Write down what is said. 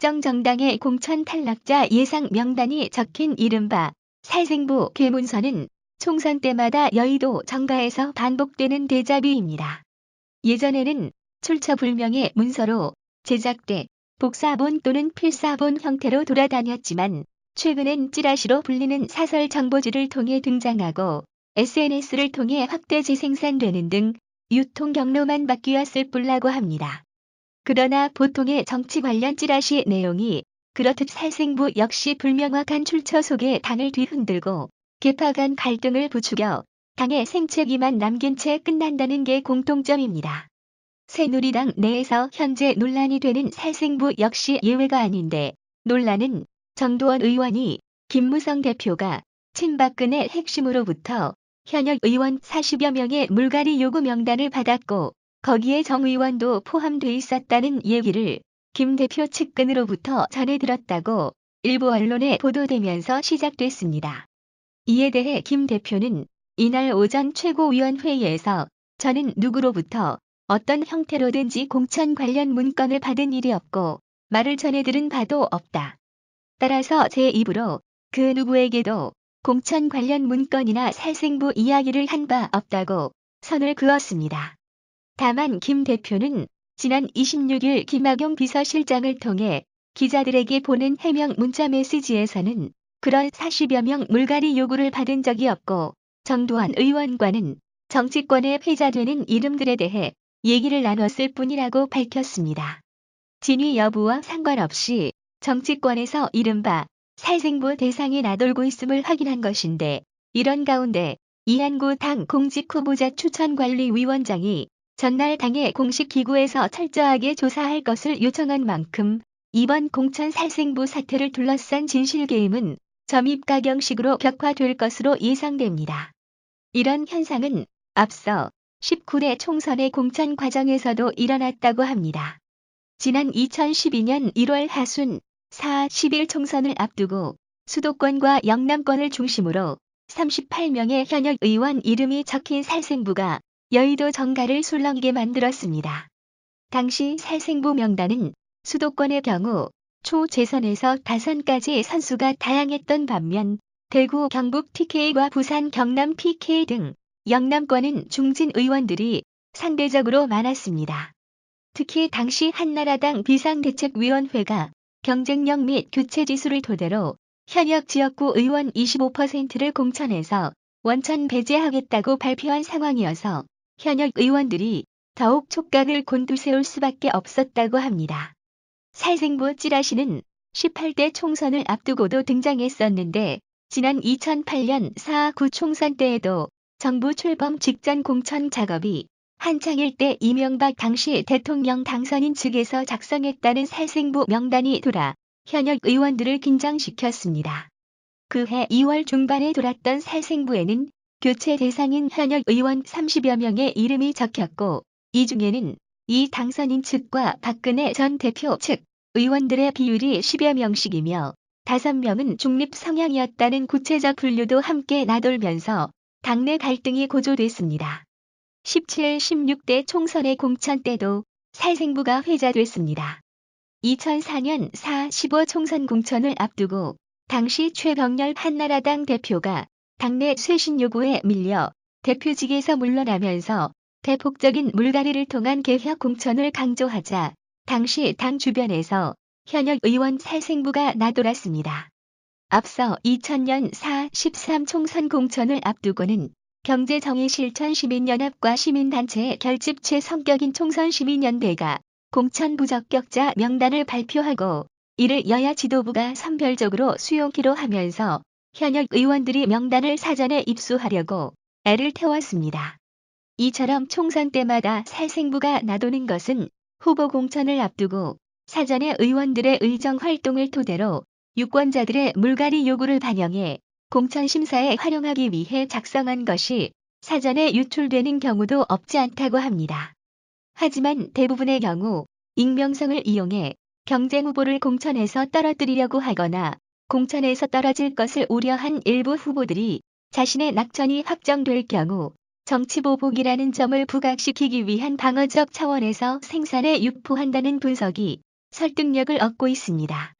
특정 정당의 공천 탈락자 예상 명단이 적힌 이른바 살생부 괴문서는 총선 때마다 여의도 정가에서 반복되는 대자비입니다. 예전에는 출처불명의 문서로 제작돼 복사본 또는 필사본 형태로 돌아다녔지만 최근엔 찌라시로 불리는 사설 정보지를 통해 등장하고 SNS를 통해 확대 재생산되는 등 유통 경로만 바뀌었을 뿐라고 합니다. 그러나 보통의 정치 관련 찌라시 내용이 그렇듯 살생부 역시 불명확한 출처 속에 당을 뒤흔들고 개파 간 갈등을 부추겨 당의 생채기만 남긴 채 끝난다는 게 공통점입니다. 새누리당 내에서 현재 논란이 되는 살생부 역시 예외가 아닌데 논란은 정도원 의원이 김무성 대표가 친박근의 핵심으로부터 현역 의원 40여 명의 물갈이 요구 명단을 받았고 거기에 정 의원도 포함돼 있었다는 얘기를 김 대표 측근으로부터 전해 들었다고 일부 언론에 보도되면서 시작됐습니다. 이에 대해 김 대표는 이날 오전 최고위원회의에서 저는 누구로부터 어떤 형태로든지 공천 관련 문건을 받은 일이 없고 말을 전해 들은 바도 없다. 따라서 제 입으로 그 누구에게도 공천 관련 문건이나 살생부 이야기를 한 바 없다고 선을 그었습니다. 다만 김 대표는 지난 26일 김학용 비서실장을 통해 기자들에게 보낸 해명 문자 메시지에서는 그런 40여 명 물갈이 요구를 받은 적이 없고 정도환 의원과는 정치권에 회자되는 이름들에 대해 얘기를 나눴을 뿐이라고 밝혔습니다. 진위 여부와 상관없이 정치권에서 이른바 살생부 대상이 나돌고 있음을 확인한 것인데 이런 가운데 이한구 당 공직 후보자 추천관리위원장이 전날 당의 공식 기구에서 철저하게 조사할 것을 요청한 만큼 이번 공천 살생부 사태를 둘러싼 진실게임은 점입가경식으로 격화될 것으로 예상됩니다. 이런 현상은 앞서 19대 총선의 공천 과정에서도 일어났다고 합니다. 지난 2012년 1월 하순 4, 10일 총선을 앞두고 수도권과 영남권을 중심으로 38명의 현역 의원 이름이 적힌 살생부가 여의도 정가를 술렁이게 만들었습니다. 당시 살생부 명단은 수도권의 경우 초재선에서 다선까지 선수가 다양했던 반면 대구 경북 TK와 부산 경남 PK 등 영남권은 중진 의원들이 상대적으로 많았습니다. 특히 당시 한나라당 비상대책위원회가 경쟁력 및 교체지수를 토대로 현역 지역구 의원 25%를 공천해서 원천 배제하겠다고 발표한 상황이어서 현역 의원들이 더욱 촉각을 곤두세울 수밖에 없었다고 합니다. 살생부 찌라시는 18대 총선을 앞두고도 등장했었는데 지난 2008년 4.9 총선 때에도 정부 출범 직전 공천 작업이 한창일 때 이명박 당시 대통령 당선인 측에서 작성했다는 살생부 명단이 돌아 현역 의원들을 긴장시켰습니다. 그해 2월 중반에 돌았던 살생부에는 교체 대상인 현역 의원 30여 명의 이름이 적혔고 이 중에는 이 당선인 측과 박근혜 전 대표 측 의원들의 비율이 10여 명씩이며 5명은 중립 성향이었다는 구체적 분류도 함께 나돌면서 당내 갈등이 고조됐습니다. 17, 16대 총선의 공천 때도 살생부가 회자됐습니다. 2004년 4, 15 총선 공천을 앞두고 당시 최병렬 한나라당 대표가 당내 쇄신 요구에 밀려 대표직에서 물러나면서 대폭적인 물갈이를 통한 개혁 공천을 강조하자 당시 당 주변에서 현역 의원 살생부가 나돌았습니다. 앞서 2000년 4, 13 총선 공천을 앞두고는 경제정의실천 시민연합과 시민단체의 결집체 성격인 총선시민연대가 공천 부적격자 명단을 발표하고 이를 여야 지도부가 선별적으로 수용키로 하면서 현역 의원들이 명단을 사전에 입수하려고 애를 태웠습니다. 이처럼 총선 때마다 살생부가 나도는 것은 후보 공천을 앞두고 사전에 의원들의 의정 활동을 토대로 유권자들의 물갈이 요구를 반영해 공천 심사에 활용하기 위해 작성한 것이 사전에 유출되는 경우도 없지 않다고 합니다. 하지만 대부분의 경우 익명성을 이용해 경쟁 후보를 공천에서 떨어뜨리려고 하거나 공천에서 떨어질 것을 우려한 일부 후보들이 자신의 낙천이 확정될 경우 정치보복이라는 점을 부각시키기 위한 방어적 차원에서 생산에 유포한다는 분석이 설득력을 얻고 있습니다.